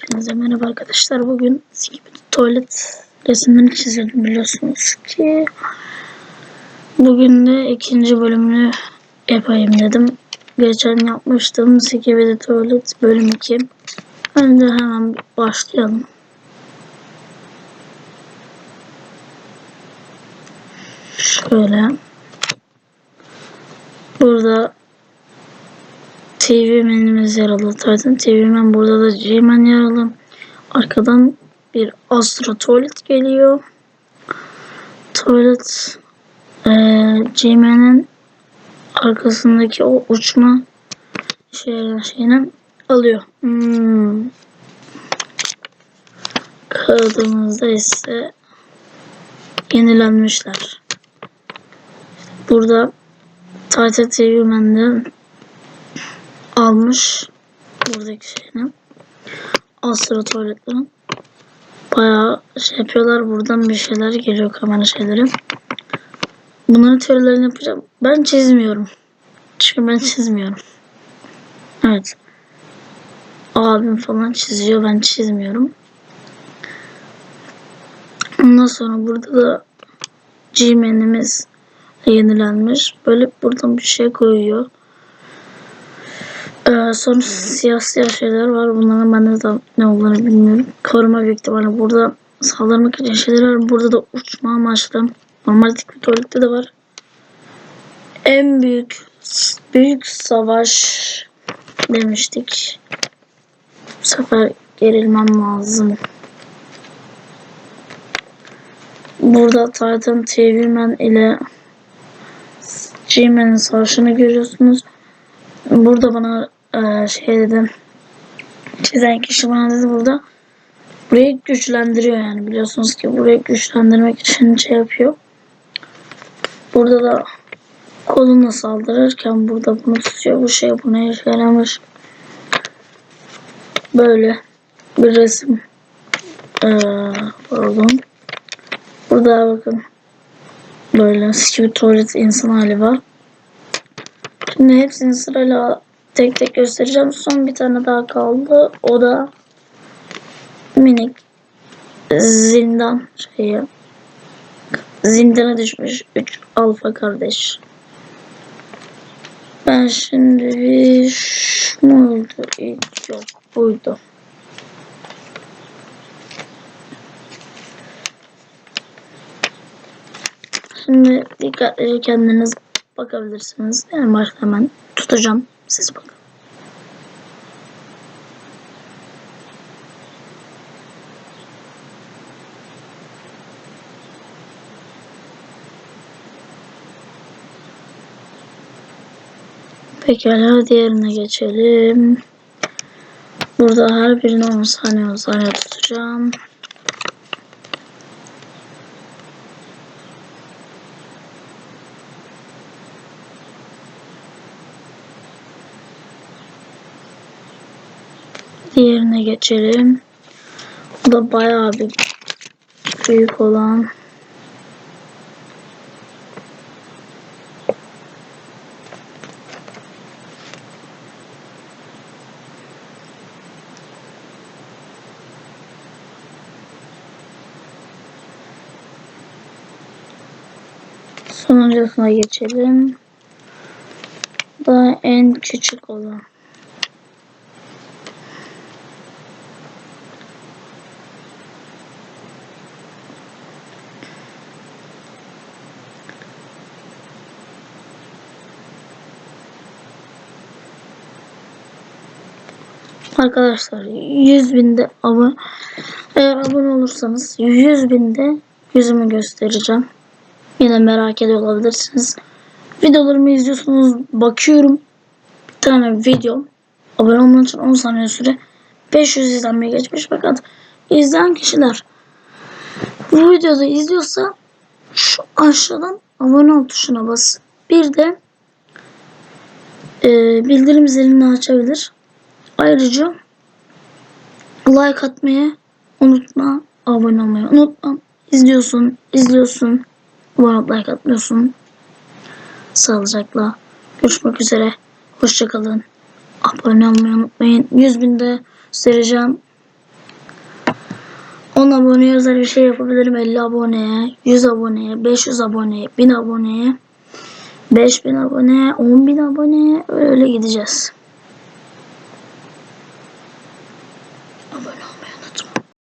Hepinize merhaba arkadaşlar. Bugün Skibidi tuvalet resimlerini çiziyordum biliyorsunuz ki. Bugün de ikinci bölümünü yapayım dedim. Geçen yapmıştım Skibidi tuvalet bölüm 2. Önce hemen başlayalım. Şöyle. Burada TV menümüz yer alır. Zaten TV men burada da G-Man yer alır. Arkadan bir Astra tuvalet geliyor. Tuvalet e, G-Man'in arkasındaki o uçma şey, şeyini alıyor. Hmm. Kağıdımızda ise yenilenmişler. Burada Tayta TV Men'de almış buradaki şeyini. Astra tuvaletlerin. Bayağı şey yapıyorlar. Buradan bir şeyler geliyor kamera şeyleri. Bunların teorilerini yapacağım. Ben çizmiyorum. Çünkü ben çizmiyorum. Evet. Abim falan çiziyor. Ben çizmiyorum. Ondan sonra burada da G-Man'imiz yenilenmiş. Böyle buradan bir şey koyuyor. Ee, sonra siyah şeyler var. Bunların ben de ne olduğunu bilmiyorum. Koruma büyük ihtimalle. Burada saldırmak için şeyler var. Burada da uçma amaçlı. Normal tuvalette de var. En büyük büyük savaş demiştik. Bu sefer gerilmem lazım. Burada Titan TV Man ile G-Man'in savaşını görüyorsunuz. Burada bana e, şey dedi. Çizen kişi bana dedi burada. Burayı güçlendiriyor yani. Biliyorsunuz ki burayı güçlendirmek için şey yapıyor. Burada da koluna saldırırken burada bunu tutuyor. Bu şey buna yaramış. Böyle bir resim. Ee. Burada bakın. Böyle gibi tuvalet insan hali var. Şimdi hepsini sırayla tek tek göstereceğim. Son bir tane daha kaldı. O da minik zindan şeyi. Zindana düşmüş 3 alfa kardeş. Ben şimdi şunu oldu. Yok buydu. Şimdi dikkatlice kendiniz bakabilirsiniz. Yani başta hemen tutacağım. Siz bakın. Pekala diğerine geçelim. Burada her birini 10 saniye 10 saniye tutacağım. Diğerine geçelim. Bu da bayağı bir büyük olan. Sonuncusuna geçelim. Bu da en küçük olan. Arkadaşlar 100 binde abone eğer abone olursanız 100 binde yüzümü göstereceğim. Yine merak ediyor olabilirsiniz. Videolarımı izliyorsunuz. Bakıyorum. Bir tane video. Abone olmak için 10 saniye süre. 500 izlenmeye geçmiş. Fakat izleyen kişiler bu videoda izliyorsa şu aşağıdan abone ol tuşuna bas. Bir de e, bildirim zilini açabilir. Ayrıca like atmayı unutma. Abone olmayı unutma. İzliyorsun, izliyorsun. Arada like atmıyorsun. Sağlıcakla. Görüşmek üzere. Hoşçakalın. Abone olmayı unutmayın. 100 binde göstereceğim. 10 aboneye özel bir şey yapabilirim. 50 aboneye, 100 aboneye, 500 aboneye, 1000 aboneye, 5000 aboneye, 10.000 aboneye öyle gideceğiz.